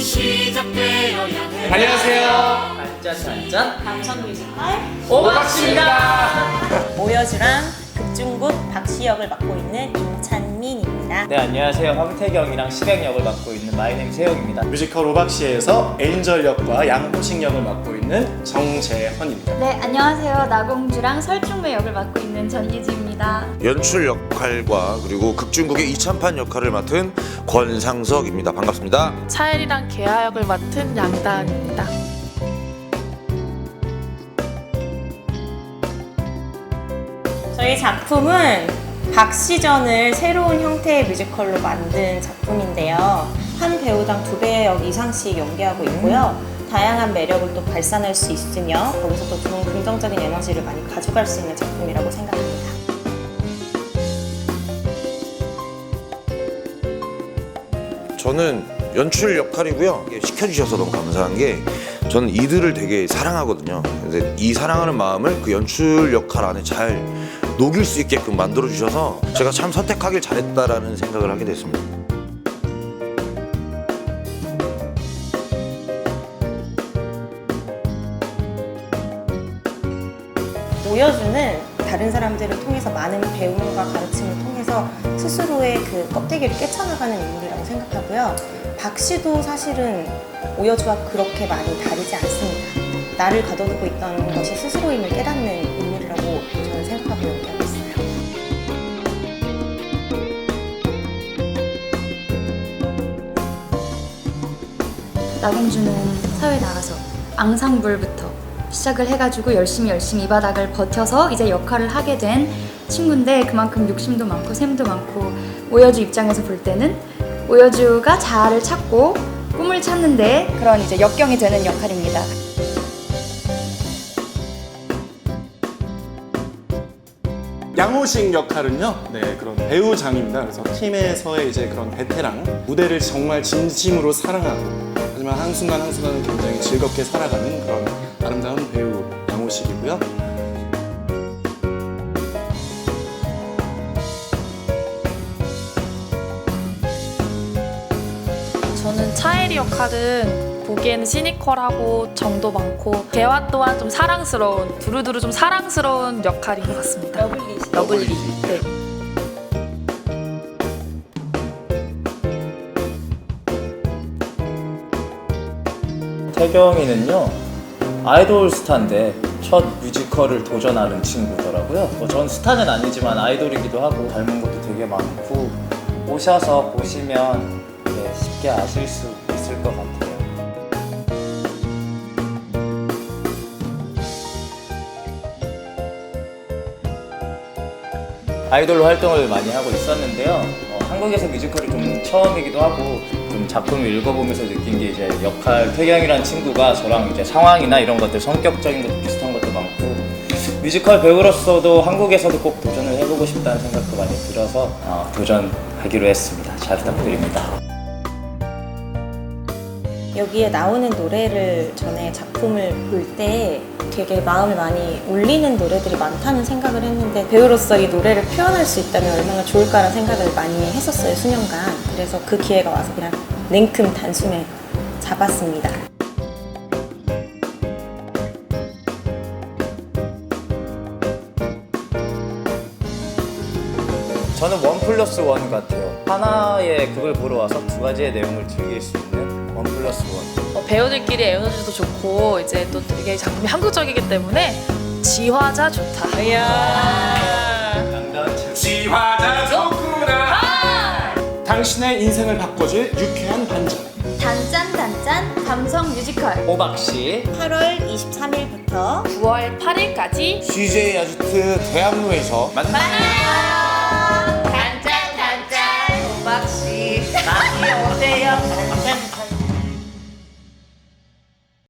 시작되어야 해 안녕하세요. 짠짠짠 감성 뮤지컬 오박씨입니다. 모여주랑 극중국 박씨 역을 맡고 있는 임찬민입니다. 네 안녕하세요 황태경이랑 시백 역을 맡고 있는 마이네임 세영입니다. 뮤지컬 오박시에서 엔젤 역과 양호식 역을 맡고 있는 정재헌입니다. 네, 안녕하세요. 나공주랑 설중매 역을 맡고 있는 전예지입니다. 연출 역할과 그리고 극중국의 이찬판 역할을 맡은 권상석입니다. 반갑습니다. 차엘이랑 개아 역을 맡은 양다은입니다. 저희 작품은 박시전을 새로운 형태의 뮤지컬로 만든 작품인데요. 한 배우당 두 배의 역 이상씩 연기하고 있고요. 다양한 매력을 또 발산할 수 있으며 거기서 또 좋은 긍정적인 에너지를 많이 가져갈 수 있는 작품이라고 생각합니다. 저는 연출 역할이고요. 시켜주셔서 너무 감사한 게 저는 이들을 되게 사랑하거든요. 근데 이 사랑하는 마음을 그 연출 역할 안에 잘 녹일 수 있게끔 만들어 주셔서 제가 참 선택하길 잘했다라는 생각을 하게 됐습니다. 모여주는 다른 사람들을 통해서 많은 배움과 가르침을 통해서 스스로의 그 껍데기를 깨쳐나가는 인물이라고 생각하고요. 박 씨도 사실은 오여주와 그렇게 많이 다르지 않습니다. 나를 가둬두고 있던 것이 스스로임을 깨닫는 인물 저는 생각하고 연기하고 있어요. 나공주는 사회 나가서 앙상블부터 시작을 해가지고 열심히 열심히 이 바닥을 버텨서 이제 역할을 하게 된 친구인데 그만큼 욕심도 많고 샘도 많고 오여주 입장에서 볼 때는 오여주가 자아를 찾고 꿈을 찾는데 그런 이제 역경이 되는 역할입니다. 양호식 역할은요, 네 그런 배우장입니다. 그래서 팀에서의 이제 그런 베테랑 무대를 정말 진심으로 사랑하고 하지만 한 순간 한 순간은 굉장히 즐겁게 살아가는 그런 아름다운 배우 양호식이고요. 저는 차엘이 역할은 보기에는 시니컬하고 정도 많고 개화 또한 좀 사랑스러운 두루두루 좀 사랑스러운 역할인 것 같습니다. 러블리시. 러블리. 네. 태경이는요 아이돌 스타인데 첫 뮤지컬을 도전하는 친구더라고요. 뭐전 스타는 아니지만 아이돌이기도 하고 닮은 것도 되게 많고 오셔서 보시면 네, 쉽게 아실 수 있을 것 같아요. 아이돌로 활동을 많이 하고 있었는데요. 어, 한국에서 뮤지컬이 좀 처음이기도 하고 좀 작품을 읽어보면서 느낀 게 이제 역할 태경이라는 친구가 저랑 이제 상황이나 이런 것들 성격적인 것도 비슷한 것도 많고 뮤지컬 배우로서도 한국에서도 꼭 도전을 해보고 싶다는 생각도 많이 들어서 어, 도전하기로 했습니다. 잘 부탁드립니다. 여기에 나오는 노래를 전에 작품을 볼 때 되게 마음을 많이 울리는 노래들이 많다는 생각을 했는데 배우로서 이 노래를 표현할 수 있다면 얼마나 좋을까라는 생각을 많이 했었어요 수년간 그래서 그 기회가 와서 그냥 냉큼 단숨에 잡았습니다 저는 원 플러스 원 같아요. 하나의 극을 보러 와서 두 가지의 내용을 즐길 수 있는 원 플러스 원. 어, 배우들끼리 에너지도 좋고 이제 또 되게 작품이 한국적이기 때문에 지화자 좋다. 이야. 지화자 좋구나. 당신의 인생을 바꿔줄 유쾌한 반전. 단짠 단짠 감성 뮤지컬 오박씨 8월 23일부터 9월 8일까지 CJ 아지트 대학로에서 만나요.